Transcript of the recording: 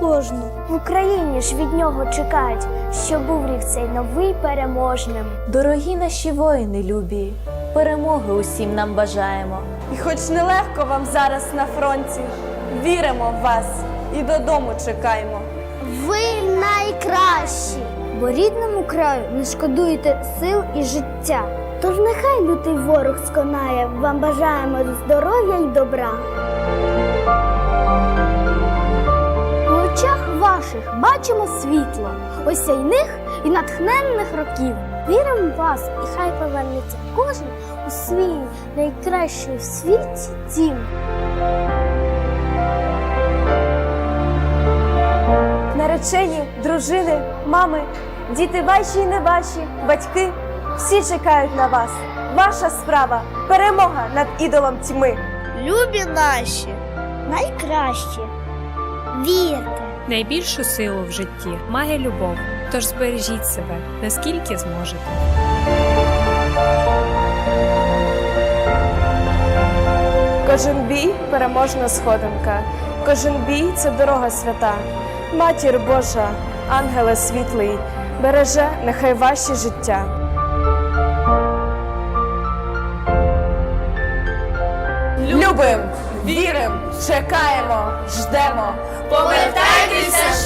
кожну. В Україні ж від нього чекають, що був рік цей новий переможним. Дорогі наші воїни любі, перемоги усім нам бажаємо. І хоч нелегко вам зараз на фронті, віримо в вас і додому чекаємо. Ви найкращі, бо рідному краю не шкодуєте сил і життя. Тож нехай лютий ворог сконає, вам бажаємо здоров'я й добра. Ваших бачимо світло, осяйних і натхненних років. Віримо в вас, і хай повернеться кожен у свій найкращий в світі дім. Наречені, дружини, мами, діти ваші і не ваші, батьки всі чекають на вас. Ваша справа перемога над ідолом тьми. Любі наші, найкращі. Вірте. Найбільшу силу в житті має любов, тож збережіть себе, наскільки зможете. Кожен бій переможна сходинка, кожен бій це дорога свята. Матір Божа, ангеле світлий, береже нехай ваші життя. Любим, вірим, чекаємо, ждемо. Повертайтеся